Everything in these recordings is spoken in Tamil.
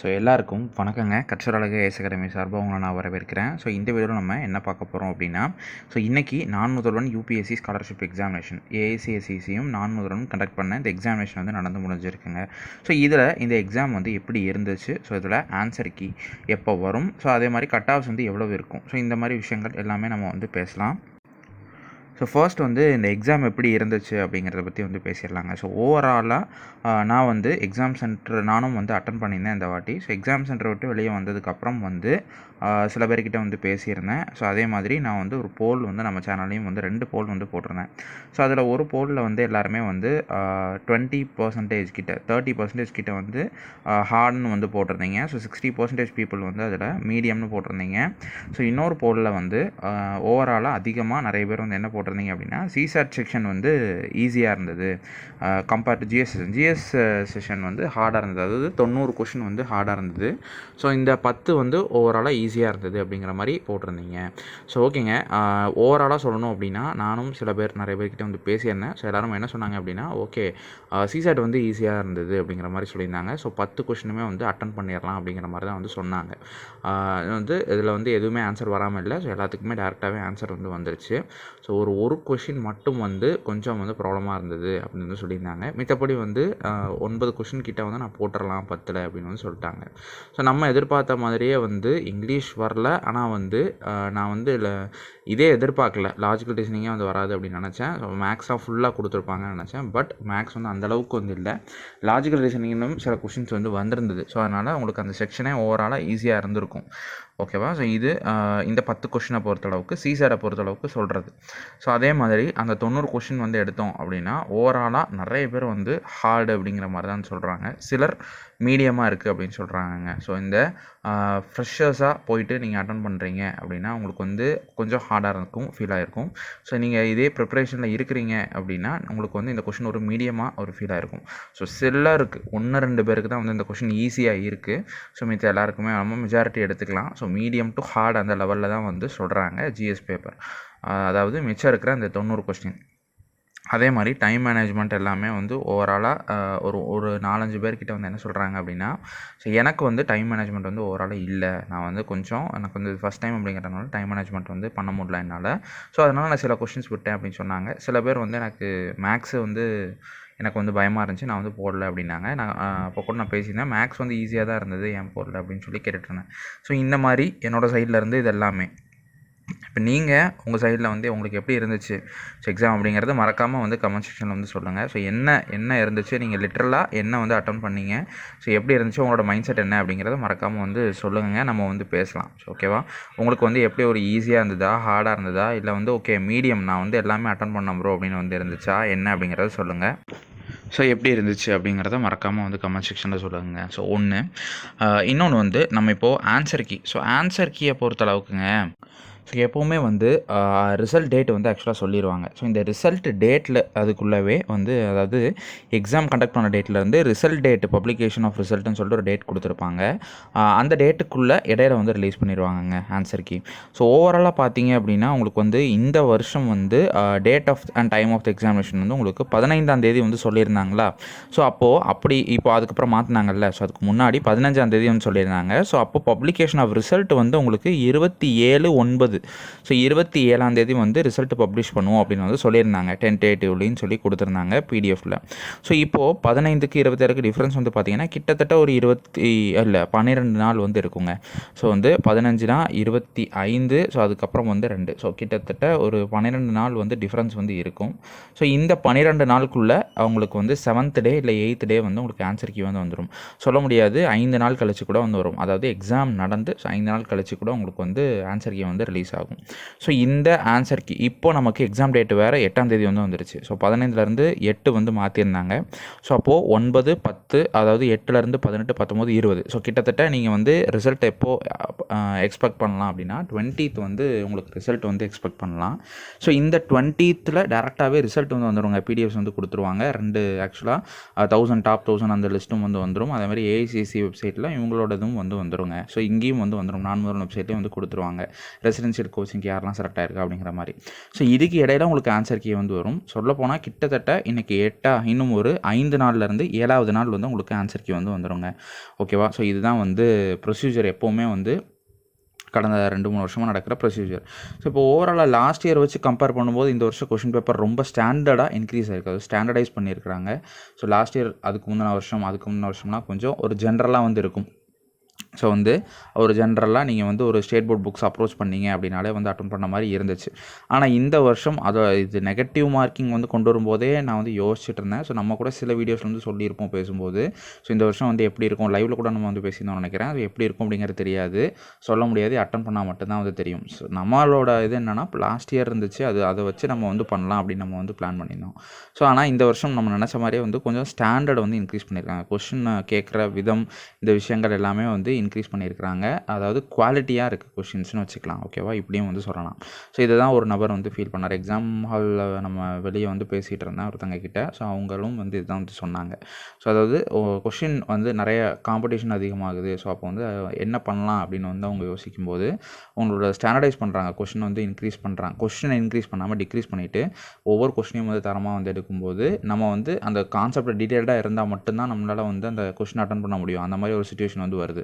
ஸோ எல்லாருக்கும் வணக்கங்க. கற்றல் அழகு ஏஸ் அகாடமி சார்பாக உங்களை நான் வரவேற்கிறேன். ஸோ இந்த வீடியோவில் நம்ம என்ன பார்க்க போகிறோம் அப்படின்னா ஸோ இன்றைக்கி Naan Mudhalvan UPSC scholarship examination ஏஐசிஎஸ்சிசியும் Naan Mudhalvan conduct பண்ண இந்த எக்ஸாமினேஷன் வந்து நடந்து முடிஞ்சிருக்குங்க. ஸோ இதில் இந்த எக்ஸாம் வந்து எப்படி இருந்துச்சு? ஸோ இதில் ஆன்சர் கீ எப்போ வரும்? ஸோ அதே மாதிரி கட் ஆஃப்ஸ் வந்து எவ்வளோ இருக்கும்? ஸோ இந்த மாதிரி விஷயங்கள் எல்லாமே நம்ம வந்து பேசலாம். ஸோ ஃபர்ஸ்ட் வந்து இந்த எக்ஸாம் எப்படி இருந்துச்சு அப்படிங்கிறத பற்றி வந்து பேசிடலாங்க. ஸோ ஓவராலாக நான் வந்து எக்ஸாம் சென்டர் நானும் வந்து அட்டன் பண்ணியிருந்தேன் இந்த வாட்டி. ஸோ எக்ஸாம் சென்டர் விட்டு வெளியே வந்ததுக்கப்புறம் வந்து சில பேர்கிட்ட வந்து பேசியிருந்தேன். ஸோ அதே மாதிரி நான் வந்து ஒரு போல் வந்து நம்ம சேனல்லையும் வந்து ரெண்டு போல் வந்து போட்டிருந்தேன். ஸோ அதில் ஒரு போலில் வந்து எல்லாருமே வந்து டுவெண்ட்டி பர்சன்டேஜ் கிட்ட தேர்ட்டி பர்சன்டேஜ் கிட்ட வந்து ஹார்ட்னு வந்து போட்டிருந்தீங்க. ஸோ சிக்ஸ்டி பர்சன்டேஜ் பீப்புள் வந்து அதில் மீடியம்னு போட்டிருந்தீங்க. ஸோ இன்னொரு போலில் வந்து ஓவராலாக அதிகமாக நிறைய பேர் வந்து என்ன போட்டிருந்தீங்க அப்படின்னா சிசாட் செக்ஷன் வந்து ஈஸியாக இருந்தது. Compared to GS session GS session வந்து ஹார்டாக இருந்தது. அதாவது தொண்ணூறு கொஷின் வந்து ஹார்டாக இருந்தது. ஸோ இந்த பத்து வந்து ஓவராலாக ஈஸியாக இருந்தது அப்படிங்கிற மாதிரி போட்டிருந்தீங்க. ஸோ ஓகேங்க ஓவராலாக சொல்லணும் அப்படின்னா நானும் சில பேர் நிறைய பேர்கிட்ட வந்து பேசியிருந்தேன். ஸோ எல்லாரும் என்ன சொன்னாங்க அப்படின்னா ஓகே சிசாட் வந்து ஈஸியாக இருந்தது அப்படிங்கிற மாதிரி சொல்லியிருந்தாங்க. ஸோ பத்து கொஷினுமே வந்து அட்டன் பண்ணிடலாம் அப்படிங்கிற மாதிரி தான் வந்து சொன்னாங்க. வந்து இதில் வந்து எதுவுமே ஆன்சர் வராமல் இல்லை. ஸோ எல்லாத்துக்குமே டேரெக்டாகவே ஆன்சர் வந்து வந்துருச்சு. ஸோ ஒரு ஒரு கொஷின் மட்டும் வந்து கொஞ்சம் வந்து ப்ராப்ளமாக இருந்தது அப்படின்னு வந்து சொல்லியிருந்தாங்க. மித்தபடி வந்து ஒன்பது கொஷின் கிட்ட வந்து நான் போட்டுடலாம் பத்தில் அப்படின்னு வந்து சொல்லிட்டாங்க. ஸோ நம்ம எதிர்பார்த்த மாதிரியே வந்து இங்கிலீஷ் வரல. ஆனால் வந்து நான் வந்து இல்லை இதே எதிர்பார்க்கல. லாஜிக்கல் ரீசனிங்கே வந்து வராது அப்படின்னு நினச்சேன். ஸோ மேக்ஸாக ஃபுல்லாக கொடுத்துருப்பாங்கன்னு நினச்சேன். பட் மேக்ஸ் வந்து அந்த அளவுக்கு வந்து இல்லை. லாஜிக்கல் ரீசனிங்னும் சில கொஷின்ஸ் வந்து வந்திருந்தது. ஸோ அதனால் உங்களுக்கு அந்த செக்ஷனே ஓவராலாக ஈஸியாக இருந்திருக்கும். ஓகேவா ஸோ இது இந்த பத்து கொஷினை பொறுத்தளவுக்கு சீசரை பொறுத்தளவுக்கு சொல்கிறது ஸோ அதே மாதிரி அந்த தொண்ணூறு கொஷின் வந்து எடுத்தோம் அப்படின்னா ஓவராலாக நிறைய பேர் வந்து ஹார்டு அப்படிங்கிற மாதிரி தான் சொல்கிறாங்க சிலர் மீடியமாக இருக்குது அப்படின்னு சொல்கிறாங்கங்க ஸோ இந்த ஃப்ரெஷர்ஸாக போயிட்டு நீங்கள் அட்டன் பண்ணுறீங்க அப்படின்னா உங்களுக்கு வந்து கொஞ்சம் ஹார்டாக இருக்கும் ஃபீல் ஆகிருக்கும் ஸோ நீங்கள் இதே ப்ரிப்பரேஷனில் இருக்கிறீங்க அப்படின்னா உங்களுக்கு வந்து இந்த கொஷின் ஒரு மீடியமாக ஒரு ஃபீல் ஆகிருக்கும் ஸோ சிலருக்கு ஒன்று ரெண்டு பேருக்கு தான் வந்து இந்த கொஷின் ஈஸியாக இருக்குது ஸோ மித்த எல்லாருக்குமே நம்ம மெஜாரிட்டி எடுத்துக்கலாம். ஸோ மீடியம் டு ஹார்ட் அந்த லெவலில் தான் வந்து சொல்கிறாங்க ஜிஎஸ் பேப்பர் அதாவது மிச்சம் இருக்கிற அந்த தொண்ணூறு கொஸ்டின் அதே மாதிரி டைம் மேனேஜ்மெண்ட் எல்லாமே வந்து ஓவராலாக ஒரு ஒரு நாலஞ்சு பேர்கிட்ட வந்து என்ன சொல்கிறாங்க அப்படின்னா ஸோ எனக்கு வந்து டைம் மேனேஜ்மெண்ட் வந்து ஓவராலாக இல்லை. நான் வந்து கொஞ்சம் எனக்கு வந்து ஃபஸ்ட் டைம் அப்படிங்கிறதுனால டைம் மேனேஜ்மெண்ட் வந்து பண்ண முடியல என்னால். ஸோ அதனால் நான் சில கொஷின்ஸ் விட்டேன் அப்படின்னு சொன்னாங்க. சில பேர் வந்து எனக்கு மேக்ஸு வந்து எனக்கு வந்து பயமாக இருந்துச்சு. நான் வந்து போடல அப்படின்னாங்க. நான் அப்போ கூட நான் பேசியிருந்தேன். மேக்ஸ் வந்து ஈஸியாக தான் இருந்தது. ஏன் போடல அப்படின்னு சொல்லி கேட்டுட்ருந்தேன் ஸோ இந்த மாதிரி என்னோடய சைடில் இருந்து இது எல்லாமே இப்போ நீங்கள் உங்கள் சைடில் வந்து உங்களுக்கு எப்படி இருந்துச்சு? ஸோ எக்ஸாம் அப்படிங்கிறது மறக்காமல் வந்து கமெண்ட் செக்ஷனில் வந்து சொல்லுங்கள் ஸோ என்ன என்ன இருந்துச்சு? நீங்கள் லிட்ரலாக என்ன வந்து அட்டன் பண்ணீங்க? ஸோ எப்படி இருந்துச்சு? உங்களோட மைண்ட் செட் என்ன அப்படிங்கிறத மறக்காமல் வந்து சொல்லுங்கள் நம்ம வந்து பேசலாம். ஸோ ஓகேவா உங்களுக்கு வந்து எப்படி ஒரு ஈஸியாக இருந்ததா? ஹார்டாக இருந்ததா? இல்லை வந்து ஓகே மீடியம் நான் வந்து எல்லாமே அட்டன் பண்ண ப்ரோ அப்படின்னு வந்து இருந்துச்சா? என்ன அப்படிங்கிறத சொல்லுங்கள் ஸோ எப்படி இருந்துச்சு அப்படிங்கிறத மறக்காமல் வந்து கமெண்ட் செக்ஷனில் சொல்லுங்க. ஸோ ஒன்று இன்னொன்று வந்து நம்ம இப்போது ஆன்சர் கீ ஸோ ஆன்சர் கீயை பொறுத்தளவுக்குங்க ஸோ எப்போவுமே வந்து ரிசல்ட் டேட் வந்து ஆக்சுவலாக சொல்லிடுவாங்க ஸோ இந்த ரிசல்ட் டேட்டில் அதுக்குள்ளவே வந்து அதாவது எக்ஸாம் கண்டக்ட் பண்ண டேட்லேருந்து ரிசல்ட் டேட் பப்ளிகேஷன் ஆஃப் ரிசல்ட்னு சொல்லிட்டு ஒரு டேட் கொடுத்துருப்பாங்க. அந்த டேட்டுக்குள்ளே இடையில வந்து ரிலீஸ் பண்ணிடுவாங்கங்க ஆன்சர் கீ ஸோ ஓவராலாக பார்த்தீங்க அப்படின்னா உங்களுக்கு வந்து இந்த வருஷம் வந்து date of and time of the examination வந்து உங்களுக்கு பதினைந்தாம் தேதி வந்து சொல்லியிருந்தாங்களா? ஸோ அப்போது அப்படி இப்போ அதுக்கப்புறம் மாற்றினாங்கல்ல ஸோ அதுக்கு முன்னாடி பதினஞ்சாம் தேதி வந்து சொல்லியிருந்தாங்க. ஸோ அப்போ பப்ளிகேஷன் ஆஃப் ரிசல்ட் வந்து உங்களுக்கு இருபத்தி ஏழு ஒன்பது. ஸோ இருபத்தி ஏழாம் தேதி வந்து ரிசல்ட் பப்ளிஷ் பண்ணுவோம் அப்படின்னு வந்து சொல்லியிருந்தாங்க. டென்டேட்டிவ்லின்னு சொல்லி கொடுத்துருந்தாங்க பிடிஎஃப்பில் ஸோ இப்போது பதினைந்துக்கு இருபத்தாறுக்கு டிஃப்ரென்ஸ் வந்து பார்த்தீங்கன்னா கிட்டத்தட்ட ஒரு இருபத்தி இல்லை பன்னிரெண்டு நாள் வந்து இருக்குங்க. ஸோ வந்து பதினஞ்சுனா இருபத்தி ஐந்து ஸோ அதுக்கப்புறம் வந்து ரெண்டு. ஸோ கிட்டத்தட்ட ஒரு பன்னிரெண்டு நாள் வந்து டிஃப்ரென்ஸ் வந்து இருக்கும். ஸோ இந்த பன்னிரெண்டு நாளுக்குள்ளே அவங்களுக்கு வந்து செவன்த் டே இல்லை எயித் டே வந்து உங்களுக்கு ஆன்சர் கீ வந்து வந்துடும் சொல்ல முடியாது ஐந்து நாள் கழிச்சு கூட வந்து வரும். அதாவது எக்ஸாம் நடந்து ஸோ ஐந்து நாள் கழிச்சு கூட உங்களுக்கு வந்து ஆன்சர் கீ வந்து ரிலீஸ் ஆகும். ஸோ இந்த ஆன்சர் கீ இப்போ நமக்கு எக்ஸாம் டேட் வேறு எட்டாம் தேதி வந்து வந்துருச்சு. ஸோ பதினைந்துலேருந்து எட்டு வந்து மாற்றிருந்தாங்க ஸோ அப்போது ஒன்பது பத்து அதாவது எட்டுலேருந்து பதினெட்டு பத்தொம்போது இருபது. ஸோ கிட்டத்தட்ட நீங்கள் வந்து ரிசல்ட் எப்போது எக்ஸ்பெக்ட் பண்ணலாம் அப்படின்னா டுவெண்ட்டீத் வந்து உங்களுக்கு ரிசல்ட் வந்து எக்ஸ்பெக்ட் பண்ணலாம். ஸோ இந்த டுவெண்ட்டீத்தில் டேரெக்டாகவே ரிசல்ட் வந்து வந்துடுவாங்க பிடிஎஃப்ஸ் வந்து கொடுத்துருவாங்க. ரெண்டு ஆக்சுவலாக தௌசண்ட் டாப் தௌசண்ட் அந்த லிஸ்ட்டும் வந்து வந்துடும் அதே மாதிரி ஏஐசிசி வெப்சைட்டில் இவங்களோடதும் வந்து வந்துடுங்க ஸோ இங்கேயும் வந்து வந்துடும் நான் முதல் வெப்சைட்லேயும் வந்து கொடுத்துருவாங்க. ரெசிடென்சி டிஃப்ரென்ஷியல் கோச்சிங்க்கு யாரெல்லாம் செலக்ட் ஆயிருக்கா அப்படிங்கிற மாதிரி. ஸோ இதுக்கு இடையில உங்களுக்கு ஆன்சர் கீ வந்து வரும். சொல்லப்போனால் கிட்டத்தட்ட இன்றைக்கி எட்டா இன்னும் ஒரு ஐந்து நாள்லேருந்து ஏழாவது நாள் வந்து உங்களுக்கு ஆன்சர் கீ வந்து வந்துடுங்க ஓகேவா ஸோ இதுதான் வந்து ப்ரொசீஜர் எப்போவுமே வந்து கடந்த ரெண்டு மூணு வருஷமாக நடக்கிற ப்ரொசீஜர் ஸோ இப்போ ஓவராலாக லாஸ்ட் இயர் வச்சு கம்பேர் பண்ணும்போது இந்த வருஷம் கொஷின் பேப்பர் ரொம்ப ஸ்டாண்டர்டாக இன்க்ரீஸ் ஆயிருக்கு. அது ஸ்டாண்டர்டைஸ் பண்ணியிருக்கிறாங்க. ஸோ லாஸ்ட் இயர் அதுக்கு முந்தின வருஷம் அதுக்கு முந்தின வருஷம்னா கொஞ்சம் ஒரு ஜென்ரலாக வந்து இருக்கும். ஸோ வந்து ஒரு ஜென்ரலாக நீங்கள் வந்து ஒரு ஸ்டேட் போர்ட் புக்ஸ் அப்ரோச் பண்ணீங்க அப்படின்னாலே வந்து அட்டன் பண்ண மாதிரி இருந்துச்சு. ஆனால் இந்த வருஷம் அதை இது நெகட்டிவ் மார்க்கிங் வந்து கொண்டு வரும்போதே நான் வந்து யோசிச்சுட்டு இருந்தேன். ஸோ நம்ம கூட சில வீடியோஸ் வந்து சொல்லியிருப்போம் பேசும்போது. ஸோ இந்த வருஷம் வந்து எப்படி இருக்கும்? லைவில் கூட நம்ம வந்து பேசியிருந்தோம் நினைக்கிறேன். அது எப்படி இருக்கும் அப்படிங்கிறது தெரியாது. சொல்ல முடியாது. அட்டன் பண்ணால் மட்டும்தான் வந்து தெரியும். ஸோ நம்மளோட இது என்னென்னா லாஸ்ட் இயர் இருந்துச்சு. அது அதை வச்சு நம்ம வந்து பண்ணலாம் அப்படின்னு நம்ம வந்து பிளான் பண்ணியிருந்தோம். ஸோ ஆனால் இந்த வருஷம் நம்ம நினச்ச மாதிரியே வந்து கொஞ்சம் ஸ்டாண்டர்ட் வந்து இன்க்ரீஸ் பண்ணியிருக்காங்க. கொஷின் கேட்குற விதம் இந்த விஷயங்கள் எல்லாமே வந்து இன்க்ரீஸ் பண்ணியிருக்கிறாங்க. அதாவது குவாலிட்டியாக இருக்குது கொஷின்ஸ்னு வச்சுக்கலாம். ஓகேவா இப்படியும் வந்து சொல்லலாம். ஸோ இதை தான் ஒரு நபர் வந்து ஃபீல் பண்ணார். எக்ஸாம் ஹாலில் நம்ம வெளியே வந்து பேசிகிட்டு இருந்தேன் ஒருத்தங்க கிட்ட. ஸோ அவங்களும் வந்து இதுதான் வந்து சொன்னாங்க. ஸோ அதாவது கொஷின் வந்து நிறைய காம்படிஷன் அதிகமாகுது. ஸோ அப்போ வந்து என்ன பண்ணலாம் அப்படின்னு வந்து அவங்க யோசிக்கும்போது உங்களோட ஸ்டாண்டர்டைஸ் பண்ணுறாங்க கொஷின் வந்து இன்க்ரீஸ் பண்ணுறாங்க கொஷினை இன்க்ரீஸ் பண்ணாமல் டிக்ரீஸ் பண்ணிவிட்டு ஒவ்வொரு கொஷினையும் வந்து தரமாக வந்து எடுக்கும்போது நம்ம வந்து அந்த கான்செப்ட் டீட்டெயில்டாக இருந்தால் மட்டும்தான் நம்மளால் வந்து அந்த கொஷின் அட்டன் பண்ண முடியும். அந்த மாதிரி ஒரு சுச்சுவேஷன் வந்து வருது.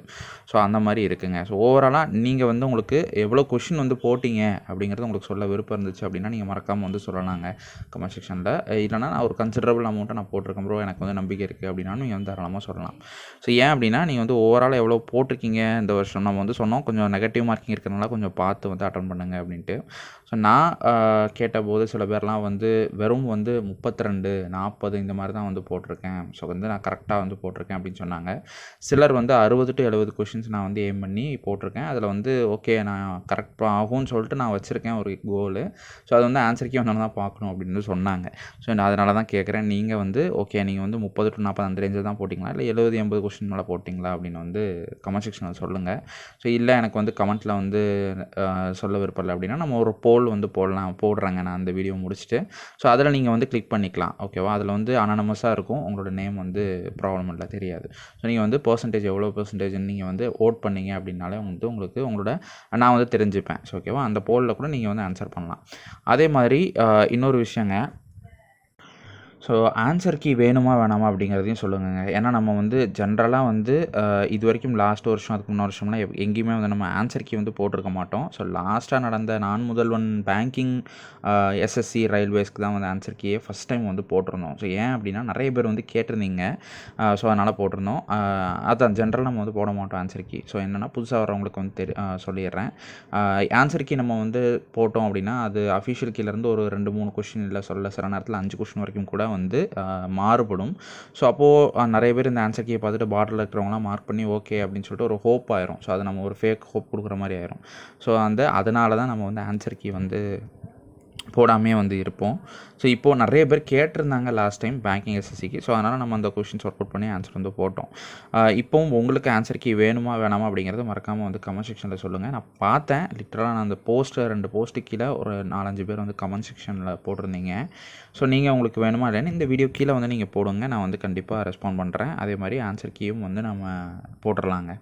ஸோ அந்த மாதிரி இருக்குங்க. ஸோ ஓவராலாக நீங்கள் வந்து உங்களுக்கு எவ்வளோ கொஷின் வந்து போட்டிங்க அப்படிங்கிறது உங்களுக்கு சொல்ல விருப்பம் இருந்துச்சு அப்படின்னா நீங்கள் மறக்காமல் வந்து சொல்லலாங்க. கமெண்ட் செக்ஷனில் இல்லைனா நான் ஒரு கன்சிடரபிள் அமௌண்ட்டை நான் போட்டிருக்கேன் ப்ரோ எனக்கு வந்து நம்பிக்கை இருக்குது அப்படின்னா நீங்கள் வந்து தாராளமாக சொல்லலாம். ஸோ ஏன் அப்படின்னா நீங்கள் வந்து ஓவரால் எவ்வளோ போட்டிருக்கீங்க இந்த வருஷம்? நம்ம வந்து சொன்னோம். கொஞ்சம் நெகட்டிவ் மார்க்கிங் இருக்கிறனால கொஞ்சம் பார்த்து வந்து அட்டன் பண்ணுங்கள் அப்படின்ட்டு. ஸோ நான் கேட்டபோது சில பேர்லாம் வந்து வெறும் வந்து முப்பத்தி ரெண்டு நாற்பது இந்த மாதிரி தான் வந்து போட்டிருக்கேன். ஸோ வந்து நான் கரெக்டாக வந்து போட்டிருக்கேன் அப்படின்னு சொன்னாங்க. சிலர் வந்து அறுபது டு எழுபது கொஷின்ஸ் நான் வந்து எய்ம் பண்ணி போட்டிருக்கேன். அதில் வந்து ஓகே நான் கரெக்டாக ஆகும்னு சொல்லிட்டு நான் வச்சுருக்கேன் ஒரு கோலு ஸோ அது வந்து ஆன்சருக்கே வந்தாலும் தான் பார்க்கணும் அப்படின்னு சொன்னாங்க. ஸோ நான் அதனால தான் கேட்குறேன். நீங்கள் வந்து ஓகே நீங்கள் வந்து முப்பது டு நாற்பது அந்த ரேஞ்சில் தான் போட்டிங்களா? இல்லை எழுபது எண்பது கொஷின் மேலே போட்டிங்களா? அப்படின்னு வந்து கமெண்ட் செக்ஷனில் சொல்லுங்கள் ஸோ இல்லை எனக்கு வந்து கமெண்ட்டில் வந்து சொல்ல விருப்பம் இல்லை அப்படின்னா நம்ம ஒரு போல் வந்து போடலாம் போடுறாங்க நான் அந்த வீடியோ முடிச்சுட்டு. ஸோ அதில் நீங்கள் வந்து கிளிக் பண்ணிக்கலாம் ஓகேவா அதில் வந்து அனானமஸாக இருக்கும். உங்களோட நேம் வந்து ப்ராப்ளம் இல்லை தெரியாது. ஸோ நீங்கள் வந்து பர்சன்டேஜ் எவ்வளோ பர்சன்டேஜ்னு நீங்கள் வந்து ஓட் பண்ணீங்க அப்படின்னாலே வந்து உங்களுக்கு உங்களோட நான் வந்து தெரிஞ்சுப்பேன். ஸோ ஓகேவா அந்த போலில் கூட நீங்கள் வந்து ஆன்சர் பண்ணலாம். அதே மாதிரி இன்னொரு விஷயங்க. ஸோ ஆன்சர் கீ வேணுமா வேணாமா அப்படிங்கிறதையும் சொல்லுங்கங்க. ஏன்னா நம்ம வந்து ஜென்ரலாக வந்து இது வரைக்கும் லாஸ்ட் வருஷம் அதுக்கு முன்னாடி வருஷம்லாம் எப் எங்கேயுமே வந்து நம்ம ஆன்சர் கீ வந்து போட்டிருக்க மாட்டோம். ஸோ லாஸ்ட்டாக நடந்த நான் முதல்வன் பேங்கிங் எஸ்எஸ்சி ரயில்வேஸ்க்கு தான் வந்து ஆன்சர் கீயே ஃபஸ்ட் டைம் வந்து போட்டிருந்தோம். ஸோ ஏன் அப்படின்னா நிறைய பேர் வந்து கேட்டிருந்தீங்க. ஸோ அதனால் போட்டிருந்தோம். அதான் ஜென்ரல் நம்ம வந்து போட மாட்டோம் ஆன்சர் கீ. ஸோ என்னென்னா புதுசாக வரவங்களுக்கு வந்து தெரி சொல்லிடுறேன். ஆன்சர் கீ நம்ம வந்து போட்டோம் அப்படின்னா அது அஃபிஷியல் கீழேருந்து ஒரு ரெண்டு மூணு கொஷின் இல்லை சொல்ல சில நேரத்தில் அஞ்சு கொஷின் வரைக்கும் கூட வந்து மாறுபடும். ஸோ அப்போது நிறைய பேர் இந்த ஆன்சர் கீயை பார்த்துட்டு பாட்டில் இருக்கிறவங்களாம் மார்க் பண்ணி ஓகே அப்படின்னு சொல்லிட்டு ஒரு ஹோப் ஆயிரும். ஸோ அது நம்ம ஒரு ஃபேக் ஹோப் கொடுக்குற மாதிரி ஆயிரும். ஸோ அந்த அதனால தான் நம்ம வந்து ஆன்சர் கீ வந்து போடாமே வந்து இருப்போம். ஸோ இப்போது நிறைய பேர் கேட்டிருந்தாங்க லாஸ்ட் டைம் பேங்கிங் எஸ்எஸ்சிக்கு ஸோ அதனால் நம்ம அந்த கொஷின்ஸ் ஒர்க் அவுட் பண்ணி ஆன்சர் வந்து போட்டோம். இப்போவும் உங்களுக்கு ஆன்சர் கீ வேணுமா வேணாமா அப்படிங்கிறது மறக்காமல் வந்து கமெண்ட் செக்ஷனில் சொல்லுங்கள் நான் பார்த்தேன். லிட்டராக நான் அந்த போஸ்ட்டு ரெண்டு போஸ்ட்டு கீழே ஒரு நாலஞ்சு பேர் வந்து கமெண்ட் செக்ஷனில் போட்டிருந்தீங்க. ஸோ நீங்கள் உங்களுக்கு வேணுமா இல்லைன்னு இந்த வீடியோ கீழே வந்து நீங்கள் போடுங்க. நான் வந்து கண்டிப்பாக ரெஸ்பாண்ட் பண்ணுறேன் அதே மாதிரி ஆன்சர் கீயும் வந்து நம்ம போட்டுடலாங்க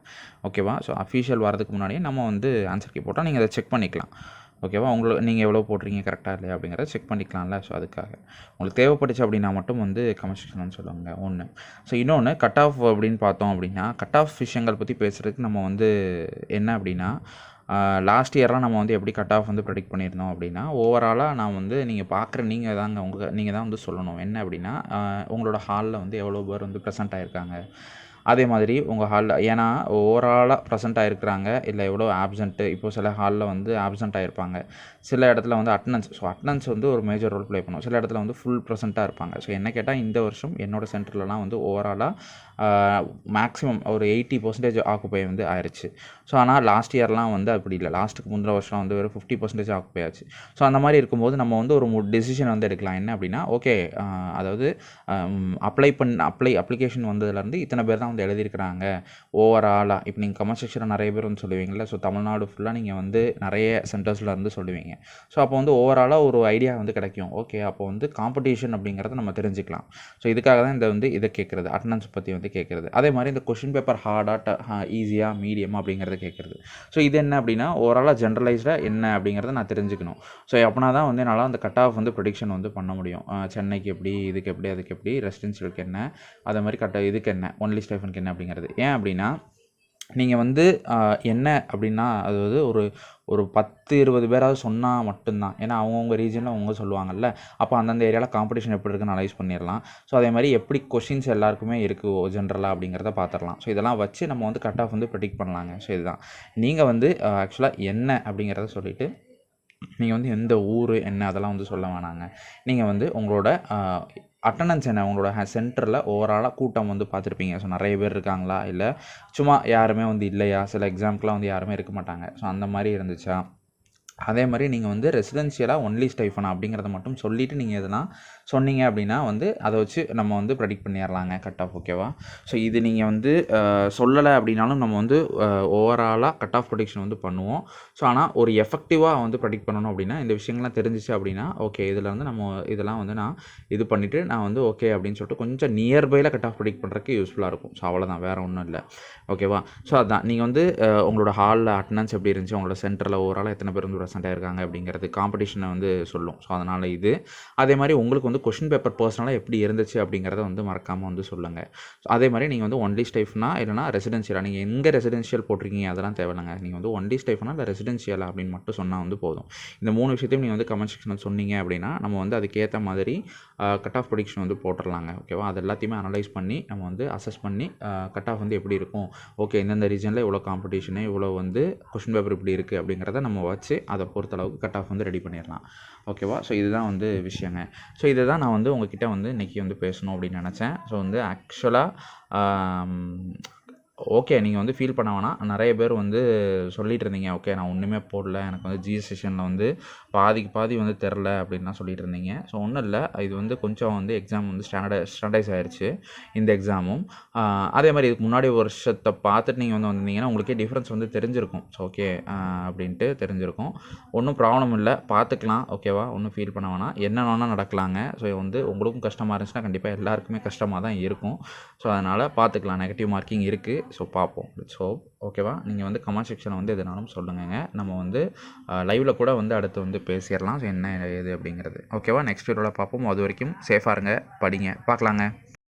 ஓகேவா ஸோ அஃபீஷியல் வரதுக்கு முன்னாடியே நம்ம வந்து ஆன்சர் கீ போட்டால் நீங்கள் அதை செக் பண்ணிக்கலாம். ஓகேவா? உங்களுக்கு நீங்கள் எவ்வளோ போடுறீங்க? கரெக்டாக இல்லையா? அப்படிங்கிறத செக் பண்ணிக்கலாம்ல. ஸோ அதுக்காக. உங்களுக்கு தேவைப்பட்டுச்சு அப்படின்னா மட்டும் வந்து கமெண்ட் செக்ஷன் சொல்லுவாங்க ஒன்று ஸோ இன்னொன்று கட் ஆஃப் அப்படின்னு பார்த்தோம் அப்படின்னா கட் ஆஃப் விஷயங்கள் பற்றி பேசுகிறதுக்கு நம்ம வந்து என்ன அப்படின்னா லாஸ்ட் இயர்லாம் நம்ம வந்து எப்படி கட் ஆஃப் வந்து ப்ரெடிக்ட் பண்ணியிருந்தோம் அப்படின்னா ஓவராலாக நான் வந்து நீங்கள் பார்க்குற நீங்கள் தாங்க உங்கள் நீங்கள் தான் வந்து சொல்லணும். என்ன அப்படின்னா உங்களோட ஹாலில் வந்து எவ்வளோ பேர் வந்து ப்ரெசென்ட் ஆகிருக்காங்க அதே மாதிரி உங்கள் ஹாலில் ஏன்னா ஓவராலாக ப்ரெசென்ட் ஆகிருக்கிறாங்க இல்லை எவ்வளோ ஆப்சண்ட்டு இப்போ சில ஹாலில் வந்து ஆப்சண்ட் ஆகிருப்பாங்க சில இடத்துல வந்து அட்டனன்ஸ் ஸோ அட்டனன்ஸ் வந்து ஒரு மேஜர் ரோல் ப்ளே பண்ணும். சில இடத்துல வந்து ஃபுல் ப்ரெசென்ட்டாக இருப்பாங்க. ஸோ என்ன கேட்டால் இந்த வருஷம் என்னோடய சென்டர்லலாம் வந்து ஓவராலாக மேக்ஸிமம் ஒரு எயிட்டி பர்சன்டேஜ் ஆக்குப்பை வந்து ஆயிடுச்சு ஸோ ஆனால் லாஸ்ட் இயர்லாம் வந்து அப்படி இல்லை. லாஸ்ட்டுக்கு முந்தின வருஷம் வந்து வெறும் ஃபிஃப்டி பர்சன்டேஜ் ஆக்குப்பை ஆச்சு. ஸோ அந்த மாதிரி இருக்கும்போது நம்ம வந்து ஒரு டெசிஷன் வந்து எடுக்கலாம். என்ன அப்படின்னா ஓகே அதாவது அப்ளை பண்ண அப்ளை அப்ளிகேஷன் வந்ததுலேருந்து இத்தனை பேர் தான் வந்து எழுதியிருக்கிறாங்க. ஓவராலாக இப்போ நீங்கள் கமெண்ட் செக்ஷனில் நிறைய பேர் வந்து சொல்லுவீங்கள்ல ஸோ தமிழ்நாடு ஃபுல்லாக நீங்கள் வந்து நிறைய சென்டர்ஸில் இருந்து சொல்லுவீங்க. ஸோ அப்போ வந்து ஓவராலாக ஒரு ஐடியா வந்து கிடைக்கும். ஓகே அப்போ வந்து காம்படிஷன் அப்படிங்கிறத நம்ம தெரிஞ்சுக்கலாம். ஸோ இதுக்காக தான் இந்த வந்து இதை கேட்குறது அட்டண்டன்ஸ் பற்றி வந்து கேட்குறது அதே மாதிரி இந்த கொஷின் பேப்பர் ஹார்டாக ஈஸியாக மீடியமாக அப்படிங்கிறத கேட்குறது ஸோ இது என்ன அப்படின்னா ஓவராலாக ஜென்ரலைஸ்டாக என்ன அப்படிங்கிறத நான் தெரிஞ்சுக்கணும். ஸோ அப்படின்னா தான் வந்து என்னால் அந்த கட் ஆஃப் வந்து ப்ரொடிக்ஷன் வந்து பண்ண முடியும். சென்னைக்கு எப்படி இதுக்கு எப்படி அதுக்கு எப்படி ரெசிடென்சியலுக்கு என்ன அதே மாதிரி கட்ட இதுக்கு என்ன ஒன்லி ஸ்டைஃபனுக்கு என்ன அப்படிங்கிறது. ஏன் அப்படின்னா நீங்கள் வந்து என்ன அப்படின்னா அதாவது ஒரு ஒரு பத்து இருபது பேராவது சொன்னால் மட்டும்தான். ஏன்னா அவங்கவுங்க ரீஜனில் அவங்க சொல்லுவாங்கல்ல அப்போ அந்தந்த ஏரியாவில் காம்படிஷன் எப்படி இருக்குன்னு அனலைஸ் பண்ணிடலாம். ஸோ அதே மாதிரி எப்படி கொஷின்ஸ் எல்லாருக்குமே இருக்குது ஜென்ரலாக அப்படிங்கிறத பார்த்துடலாம் ஸோ இதெல்லாம் வச்சு நம்ம வந்து கட் ஆஃப் வந்து ப்ரெடிக்ட் பண்ணலாங்க. ஸோ இதுதான். நீங்கள் வந்து ஆக்சுவலாக என்ன அப்படிங்கிறத சொல்லிவிட்டு நீங்கள் வந்து எந்த ஊர் என்ன அதெல்லாம் வந்து சொல்ல வேணாங்க. நீங்கள் வந்து உங்களோட அட்டண்டன்ஸ் என்ன? உங்களோட சென்டரில் ஓவராலாக கூட்டம் வந்து பார்த்துருப்பீங்க. ஸோ நிறைய பேர் இருக்காங்களா? இல்லை சும்மா யாருமே வந்து இல்லையா? சில எக்ஸாம்க்குலாம் வந்து யாருமே இருக்க மாட்டாங்க. ஸோ அந்த மாதிரி இருந்துச்சா? அதே மாதிரி நீங்கள் வந்து ரெசிடென்ஷியலாக ஒன்லி ஸ்டைஃபனா அப்படிங்கிறத மட்டும் சொல்லிவிட்டு நீங்கள் எதுனா சொன்னீங்க அப்படின்னா வந்து அதை வச்சு நம்ம வந்து ப்ரெடிக்ட் பண்ணிடலாங்க கட் ஆஃப் ஓகேவா ஸோ இது நீங்கள் வந்து சொல்லலை அப்படின்னாலும் நம்ம வந்து ஓவராலாக கட் ஆஃப் ப்ரொடிக்ஷன் வந்து பண்ணுவோம். ஸோ ஆனால் ஒரு எஃபெக்டிவாக வந்து ப்ரெடிக்ட் பண்ணணும் அப்படின்னா இந்த விஷயங்கள்லாம் தெரிஞ்சிச்சு அப்படின்னா ஓகே இதில் வந்து நம்ம இதெல்லாம் வந்து நான் இது பண்ணிவிட்டு நான் வந்து ஓகே அப்படின்னு சொல்லிட்டு கொஞ்சம் நியர்பையில் கட் ஆஃப் ப்ரெடிக்ட் பண்ணுறதுக்கு யூஸ்ஃபுல்லாக இருக்கும். ஸோ அவ்வளோதான் வேறு ஒன்றும் இல்லை. ஓகேவா ஸோ அதான். நீங்கள் வந்து உங்களோட ஹாலில் அட்டண்டன்ஸ் எப்படி இருந்துச்சு? உங்களோட சென்டரில் ஓவரால் எத்தனை பேர் வந்து இருக்காங்க அப்படிங்கிறது காம்படிஷனை வந்து சொல்லும். ஸோ அதனால் இது. அதே மாதிரி உங்களுக்கு வந்து கொஷின் பேப்பர் பர்சனலாக எப்படி இருந்துச்சு அப்படிங்கிறத வந்து மறக்காமல் வந்து சொல்லுங்கள் ஸோ அதே மாதிரி நீங்கள் வந்து ஒன்லி ஸ்டைஃப்னா இல்லைனா ரெசிடென்ஷியலாக நீங்கள் எங்கே ரெசிடென்ஷியல் போட்டிருக்கீங்க? அதெல்லாம் தேவையில்லைங்க. நீங்கள் வந்து ஒன்லி ஸ்டைஃப்னா இல்லை ரெசிடென்ஷியலா அப்படின்னு மட்டும் சொன்னால் வந்து போதும். இந்த மூணு விஷயத்தையும் நீங்கள் வந்து கமெண்ட் செக்ஷனில் சொன்னீங்க அப்படின்னா நம்ம வந்து அதுக்கேற்ற மாதிரி கட் ஆஃப் ப்ரொடிக்ஷன் வந்து போட்டுடலாங்க ஓகேவா அது எல்லாத்தையுமே அனலைஸ் பண்ணி நம்ம வந்து அசஸ் பண்ணி கட் ஆஃப் வந்து எப்படி இருக்கும்? ஓகே இந்தந்த ரீஜனில் இவ்வளோ காம்படிஷனு இவ்வளோ வந்து கொஷின் பேப்பர் இப்படி இருக்குது அப்படிங்கிறத நம்ம வச்சு அதை பொறுத்தளவுக்கு கட் ஆஃப் வந்து ரெடி பண்ணிடலாம். ஓகேவா ஸோ இதுதான் வந்து விஷயங்க. ஸோ இதை தான் நான் வந்து உங்ககிட்ட வந்து இன்றைக்கி வந்து பேசணும் அப்படின்னு நினச்சேன். ஸோ வந்து ஆக்சுவலாக ஓகே நீங்கள் வந்து ஃபீல் பண்ண வேணாம். நிறைய பேர் வந்து சொல்லிட்டு இருந்தீங்க. ஓகே நான் ஒன்றுமே போடல. எனக்கு வந்து ஜிஎஸ் செஷனில் வந்து பாதிக்கு பாதி வந்து தெரில அப்படின்லாம் சொல்லிட்டு இருந்தீங்க. ஸோ ஒன்றும் இல்லை. இது வந்து கொஞ்சம் வந்து எக்ஸாம் வந்து ஸ்டாண்டர்ட் ஸ்டாண்டர்டைஸ் ஆயிடுச்சு இந்த எக்ஸாமும் அதே மாதிரி இதுக்கு முன்னாடி வருஷத்தை பார்த்துட்டு நீங்கள் வந்து வந்திருந்தீங்கன்னா உங்களுக்கே டிஃப்ரென்ஸ் வந்து தெரிஞ்சிருக்கும். ஸோ ஓகே அப்படின்ட்டு தெரிஞ்சிருக்கும். ஒன்றும் ப்ராப்ளம் இல்லை. பார்த்துக்கலாம். ஓகேவா ஒன்றும் ஃபீல் பண்ண வேணாம். என்ன வேணால் நடக்கலாங்க. ஸோ வந்து உங்களுக்கும் கஷ்டமாக இருந்துச்சுன்னா கண்டிப்பாக எல்லாருக்குமே கஷ்டமாக தான் இருக்கும். ஸோ அதனால் பார்த்துக்கலாம். நெகட்டிவ் மார்க்கிங் இருக்குது ஸோ பார்ப்போம். ஸோ ஓகேவா நீங்கள் வந்து கமெண்ட் செக்ஷனில் வந்து எதுனாலும் சொல்லுங்கங்க. நம்ம வந்து லைவில் கூட வந்து அடுத்து வந்து பேசிடலாம். ஸோ என்ன ஏது அப்படிங்கிறது. ஓகேவா நெக்ஸ்ட் வீடியோவில் பார்ப்போம். அது வரைக்கும் சேஃபாக இருங்க. படிங்க. பார்க்கலாங்க.